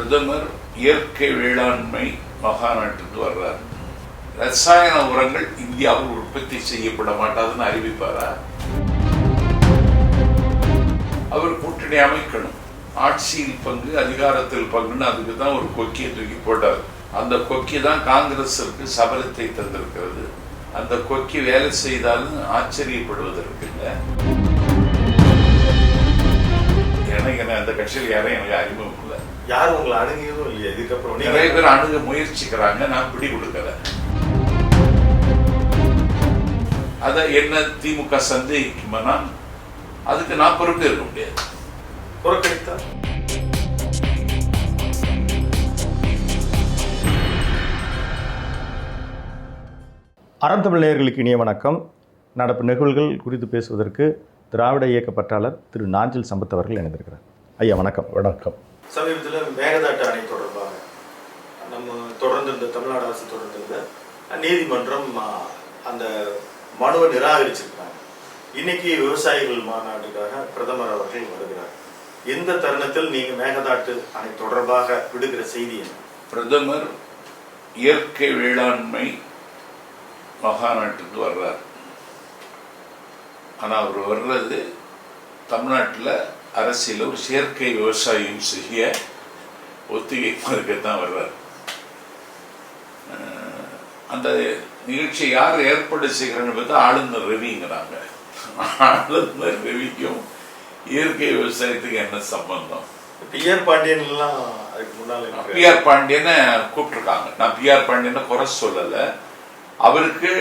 பிரதமர் இயற்கை வேளாண்மை மகாநாட்டுக்கு வர்றார். ரசாயன உரங்கள் இந்தியாவில் உற்பத்தி செய்யப்பட மாட்டாதுன்னு அறிவிப்பாரா? அவர் கூட்டணி அமைக்கணும். ஆட்சியில் பங்கு அதிகாரத்தில் பங்குன்னு அதுக்கு தான் ஒரு கொக்கியை தூக்கி போட்டார். அந்த கொக்கி தான் காங்கிரஸிற்கு சபலத்தை தந்திருக்கிறது. அந்த கொக்கி வேலை செய்தாலும் ஆச்சரியப்படுவதற்கு இல்லை. எனக்கு அந்த கட்சியில் யாரும் எனக்கு அறிமுகம் யாரும் உங்களை அணுகியதும் இல்லையா இதுக்கப்புறம் நிறைய பேர் அணுக முயற்சிக்கிறாங்க நான் பிடி கொடுக்கல. அத என்ன திமுக சந்தேகிக்குமானா அதுக்கு நான் பொறுப்பே இருக்க முடியாது. புறக்கணித்தா? அறந்தமிழ் நேயர்களுக்கு இனிய வணக்கம். நடப்பு நிகழ்வுகள் குறித்து பேசுவதற்கு திராவிட இயக்க பற்றாளர் திரு நாஞ்சில் சம்பத் அவர்கள் இணைந்திருக்கிறார். ஐயா வணக்கம். வணக்கம். சமீபத்தில் மேகதாட்டு அணை தொடர்பாக நம்ம தொடர்ந்து இந்த தமிழ்நாடு அரசு தொடர்ந்து இருந்த நீதிமன்றம் அந்த மனுவை நிராகரிச்சிருக்காங்க. இன்னைக்கு விவசாயிகள் மாநாட்டுக்காக பிரதமர் அவர்கள் வருகிறார். எந்த தருணத்தில் நீங்க மேகதாட்டு அணை தொடர்பாக விடுகிற செய்தி என்ன? பிரதமர் இயற்கை வேளாண்மை மகாநாட்டுக்கு வர்றார். ஆனால் அவர் வர்றது தமிழ்நாட்டில் அரசியல் ஒரு செயற்கை விவசாயம் செய்ய ஒத்திகை தான் வர்றார் அஹ் அந்த நிகழ்ச்சியை யார் ஏற்பாடு செய்கிறான்னு பார்த்தா ஆளுநர் ரவிங்கிறாங்க. ஆளுநர் ரவிக்கும் இயற்கை விவசாயத்துக்கு என்ன சம்பந்தம்? பிஆர் பாண்டியன் எல்லாம் அதுக்கு முன்னால பிஆர் பாண்டியனை கூப்பிட்டுருக்காங்க. நான் பிஆர் பாண்டியனை குறை சொல்லலை. அவருக்கு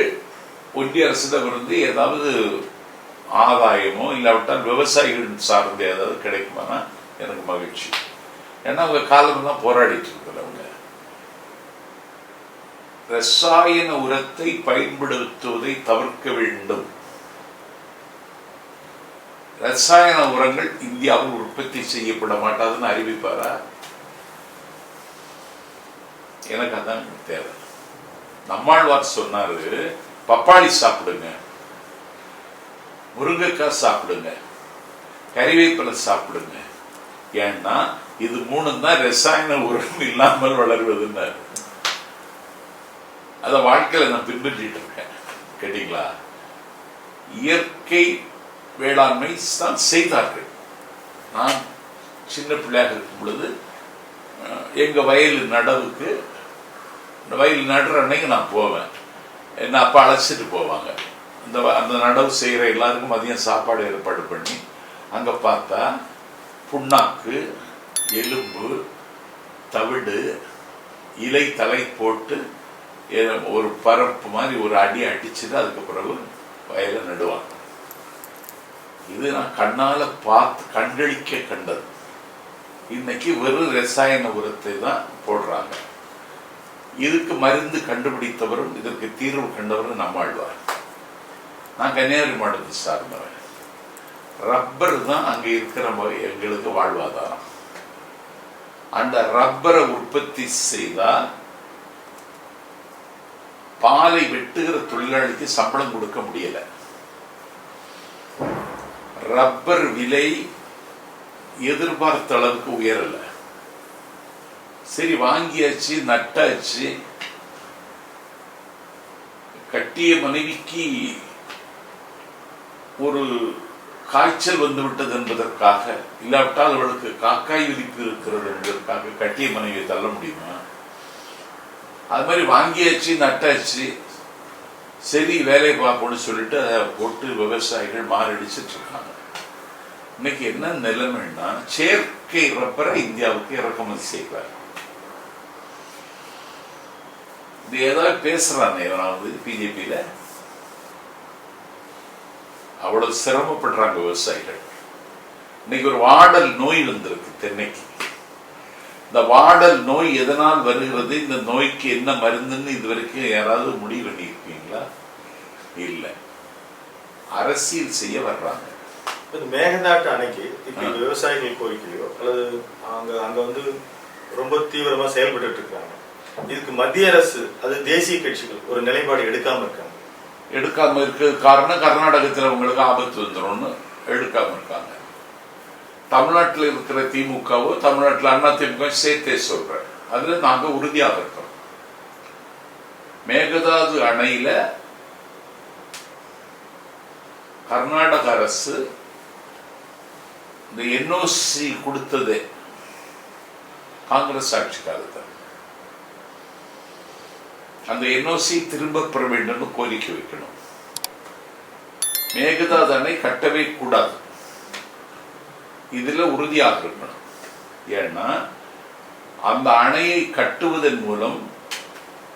ஒன்றிய அரசிடம் இருந்து ஏதாவது ஆதாயமோ இல்லாவிட்டால் விவசாயிகள் சார்ந்த ஏதாவது கிடைக்குமானா எனக்கு மகிழ்ச்சி. ஏன்னா அவங்க காலம் தான் போராடிட்டு இருக்கிறவங்க ரசாயன உரத்தை பயன்படுத்துவதை தவிர்க்க வேண்டும். ரசாயன உரங்கள் இந்தியாவில் உற்பத்தி செய்யப்பட மாட்டாதுன்னு அறிவிப்பாரா? எனக்கு அதான் தேவை. நம்மாழ்வார் சொன்னாரு பப்பாளி சாப்பிடுங்க. முருங்கைக்காய் சாப்பிடுங்க. கறிவேப்பிலை சாப்பிடுங்க. ஏன்னா இது மூணு தான் ரசாயன உரம் இல்லாமல் வளர்வதுன்னாரு. அதை வாழ்க்கையில நான் பின்பற்றிட்டு இருக்கேன். கேட்டீங்களா? இயற்கை வேளாண்மை தான் செய்தார்கள். நான் சின்ன பிள்ளையாக இருக்கும் பொழுது எங்கள் எங்க வயல் நடவுக்கு இந்த வயல் நடுற அன்னைக்கு நான் போவேன். என்ன அப்பா அழைச்சிட்டு போவாங்க. அந்த வ- அந்த நடவு செய்கிற எல்லாருக்கும் மதியம் சாப்பாடு ஏற்பாடு பண்ணி அங்கே பார்த்தா புண்ணாக்கு எலும்பு தவிடு இலை தலை போட்டு ஏ- ஒரு பரப்பு மாதிரி ஒரு அடி அடிச்சுட்டு அதுக்கு பிறகு வயலை நடுவாங்க. இது நான் கண்ணால் பார்த்து கண்களிக்க கண்டது. இன்னைக்கு வெறும் ரசாயன உரத்தை தான் போடுறாங்க. இதுக்கு மருந்து கண்டுபிடித்தவரும் இதற்கு தீர்வு கண்டவரும் நம்மாழ்வார் நான் கன்னியாகுமரி மாவட்டத்தை சார்ந்தவன் ரப்பர் தான் அங்க இருக்கிற எங்களுக்கு வாழ்வாதாரம். அந்த ரப்பரை உற்பத்தி செய்தால் பாலை வெட்டுகிற தொழிலாளிக்கு சம்பளம் கொடுக்க முடியல. ரப்பர் விலை எதிர்பார்த்த அளவுக்கு உயரல. சரி வாங்கியாச்சு நட்டாச்சு. கட்டிய மனைவிக்கு ஒரு காய்ச்சல் வந்து விட்டது என்பதற்காக இல்லாவிட்டால் அவளுக்கு காக்காய் விதிப்பு இருக்கிறது என்பதற்காக கட்டிய மனைவியை தள்ள முடியுமா? அது மாதிரி வாங்கியாச்சு நட்டாச்சு சரி வேலை பார்ப்போம்னு சொல்லிட்டு அதை போட்டு விவசாயிகள் மாரடிச்சிட்டு இருக்காங்க இன்னைக்கு என்ன நிலைமைன்னா செயற்கை ரப்பரை இந்தியாவுக்கு இறக்குமதி செய்வார். இது ஏதாவது பேசுறானே இவனாவது பிஜேபியில? அவ்வளவு சிரமப்படுறாங்க விவசாயிகள். இன்னைக்கு ஒரு வாடல் நோய் வந்திருக்கு தென்னைக்கு. இந்த வாடல் நோய் எதனால் வருகிறது? இந்த நோய்க்கு என்ன மருந்துன்னு இது வரைக்கும் யாராவது முடிவு பண்ணியிருக்கீங்களா? இல்லை. அரசியல் செய்ய வர்றாங்க. மேகதாட்டு அணைக்கு இப்ப இந்த விவசாயிகள் கோரிக்கையோ அல்லது அங்க அங்க வந்து ரொம்ப தீவிரமா செயல்பட்டு இருக்காங்க. இதுக்கு மத்திய அரசு அது தேசிய கட்சிகள் ஒரு நிலைப்பாடு எடுக்காம இருக்காங்க. எடுக்காம இருக்கிறது காரணம் கர்நாடகத்தில் உங்களுக்கு ஆபத்து வந்துரும்னு எடுக்காம இருக்காங்க. தமிழ்நாட்டில் இருக்கிற திமுகவோ தமிழ்நாட்டில் அண்ணா திமுக சேர்த்தே சொல்றேன். அதுல நாங்க உறுதியாக இருக்கிறோம் மேகதாது அணையில கர்நாடக அரசு இந்த என்ஓசி கொடுத்தது காங்கிரஸ் ஆட்சி காலத்தில் அந்த என்ஓசி திரும்ப பெற வேண்டும்னு கோரிக்கை வைக்கணும். மேகதாது அணை கட்டவே கூடாது. இதுல உறுதியாக இருக்கணும். ஏன்னா அந்த அணையை கட்டுவதன் மூலம்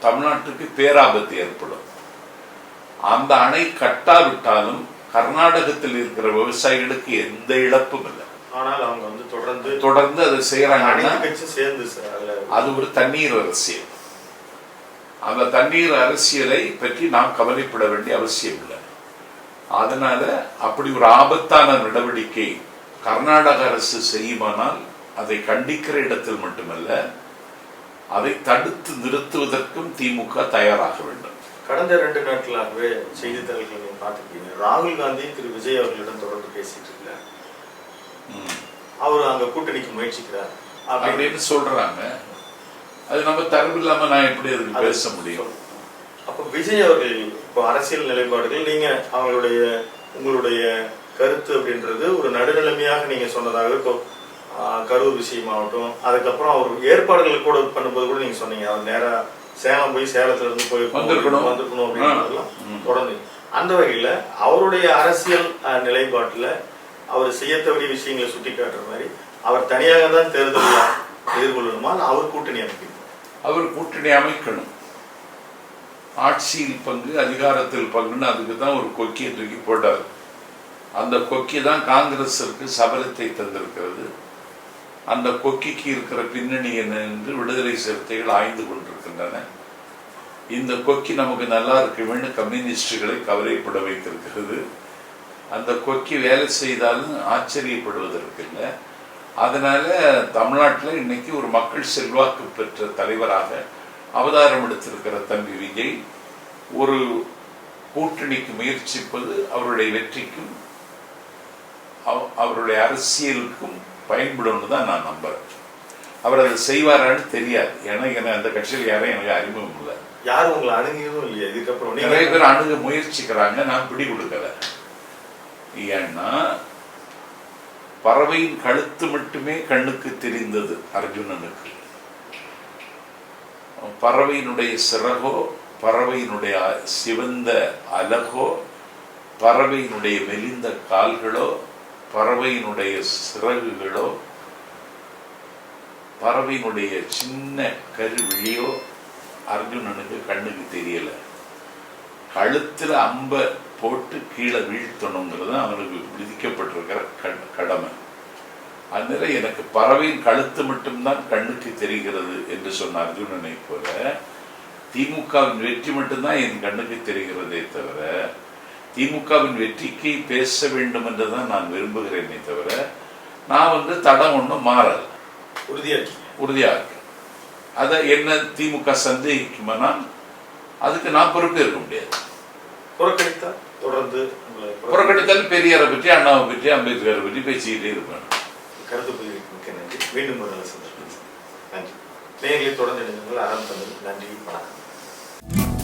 தமிழ்நாட்டுக்கு பேராபத்து ஏற்படும். அந்த அணை கட்டாவிட்டாலும் கர்நாடகத்தில் இருக்கிற விவசாயிகளுக்கு எந்த இழப்பும் இல்லை. ஆனால் அவங்க வந்து தொடர்ந்து தொடர்ந்து அதை கட்சியும் சேர்ந்து அது ஒரு தண்ணீர் அரசியல். அந்த தண்ணீர் அரசியலை பற்றி நாம் கவலைப்பட வேண்டிய அவசியம் இல்லை. அதனால அப்படி ஒரு ஆபத்தான நடவடிக்கை கர்நாடக அரசு செய்யுமானால் அதை கண்டிக்கிற இடத்தில் மட்டுமல்ல அதை தடுத்து நிறுத்துவதற்கும் திமுக தயாராக வேண்டும். கடந்த ரெண்டு நாட்களாகவே செய்தித்தாள்கள் நீங்க பார்த்துருப்பீங்க ராகுல் காந்தி திரு விஜய் அவர்களிடம் தொடர்ந்து பேசிட்டு இருக்கார். அவர் அங்க கூட்டணிக்கு முயற்சிக்கிறார். அப்படின்னு சொல்றாங்க. அது நம்ம தரவு இல்லாம நான் எப்படி அதுக்கு பேச முடியும்? அப்ப விஜய் அவர்கள் இப்போ அரசியல் நிலைப்பாடுகள் நீங்க அவங்களுடைய உங்களுடைய கருத்து அப்படின்றது ஒரு நடுநிலைமையாக நீங்க சொன்னதாக இப்போ கரூர் விஷயமாகட்டும் அதுக்கப்புறம் அவர் ஏற்பாடுகள் கூட பண்ணும்போது கூட நீங்க சொன்னீங்க. அவர் நேரா சேலம் போய் சேலத்துல இருந்து போய் வந்திருக்கணும். வந்திருக்கணும் ம். தொடர்ந்து. அந்த வகையில அவருடைய அரசியல் நிலைப்பாட்டுல அவர் செய்ய தவறிய விஷயங்களை சுட்டி காட்டுற மாதிரி அவர் தனியாக தான் தேர்தல் எதிர்கொள்ளணுமா அவர் கூட்டணி அமைக்கணும்? அவர் கூட்டணி அமைக்கணும். ஆட்சியில் பங்கு அதிகாரத்தில் பங்குன்னு அதுக்கு தான் ஒரு கொக்கியை தூக்கி போட்டார். அந்த கொக்கி தான் காங்கிரஸிற்கு சபலத்தை தந்திருக்கிறது. அந்த கொக்கிக்கு இருக்கிற பின்னணி என்ன என்று விடுதலை சிறுத்தைகள் ஆய்ந்து கொண்டிருக்கின்றன. இந்த கொக்கி நமக்கு நல்லா இருக்க கம்யூனிஸ்டுகளை கவலைப்பட வைத்திருக்கிறது. அந்த கொக்கி வேலை செய்தாலும் ஆச்சரியப்படுவதற்கு இல்லை அதனால தமிழ்நாட்டில் இன்னைக்கு ஒரு மக்கள் செல்வாக்கு பெற்ற தலைவராக அவதாரம் எடுத்திருக்கிற தம்பி விஜய் ஒரு கூட்டணிக்கு முயற்சிப்பது அவருடைய வெற்றிக்கும் அவ- அவருடைய அரசியலுக்கும் பயன்படும்னு தான் நான் நம்புறேன். அவர் அதை செய்வாரான்னு தெரியாது. ஏன்னா எனக்கு அந்த கட்சியில் யாரும் எனக்கு அறிமுகம் இல்லை. யாரும் உங்களை அணுகியதும் இல்லையா. இதுக்கப்புறம் நிறைய பேர் அணுக முயற்சிக்கிறாங்க. நான் பிடி கொடுக்கல. ஏன்னா பறவையின் கழுத்து மட்டுமே கண்ணுக்கு தெரிந்தது அர்ஜுனனுக்கு. பறவையினுடைய சிறகோ பறவையினுடைய சிவந்த அலகோ பறவையினுடைய மெலிந்த கால்களோ பறவையினுடைய சிறகுகளோ பறவையினுடைய சின்ன கருவிழியோ அர்ஜுனனுக்கு கண்ணுக்கு தெரியல. கழுத்துல அம்ப போட்டு கீழே வீழ்த்தணுங்கிறது அவனுக்கு விதிக்கப்பட்டிருக்கிற கட- கடமை. அதனால எனக்கு பறவையின் கழுத்து மட்டும்தான் கண்ணுக்கு தெரிகிறது என்று சொன்ன அர்ஜுனனை போல திமுகவின் வெற்றி மட்டும்தான் என் கண்ணுக்கு தெரிகிறதே தவிர திமுகவின் வெற்றிக்கு பேச வேண்டும் என்றுதான் நான் விரும்புகிறேனே தவிர நான் வந்து தடம் ஒன்றும் மாறல. உறுதியா இருக்கீங்க. உறுதியா இருக்கேன். அதை என்ன திமுக சந்தேகிக்குமானா அதுக்கு நான் பொறுப்பேற்க முடியாது. புறக்கணித்தா? தொடர்ந்து புறக்கணித்தால் பெரியாரை பற்றி அண்ணாவை பற்றி அம்பேத்கரை பற்றி பேசிக்கிட்டே இருப்பேன். கருத்து பதிவுக்கு மிக்க நன்றி. மீண்டும் ஒரு நல்ல சந்தர்ப்பம் நன்றி. நேர்களை தொடர்ந்து இணைந்தவர்கள் அறம் தந்தது நன்றி. வணக்கம்.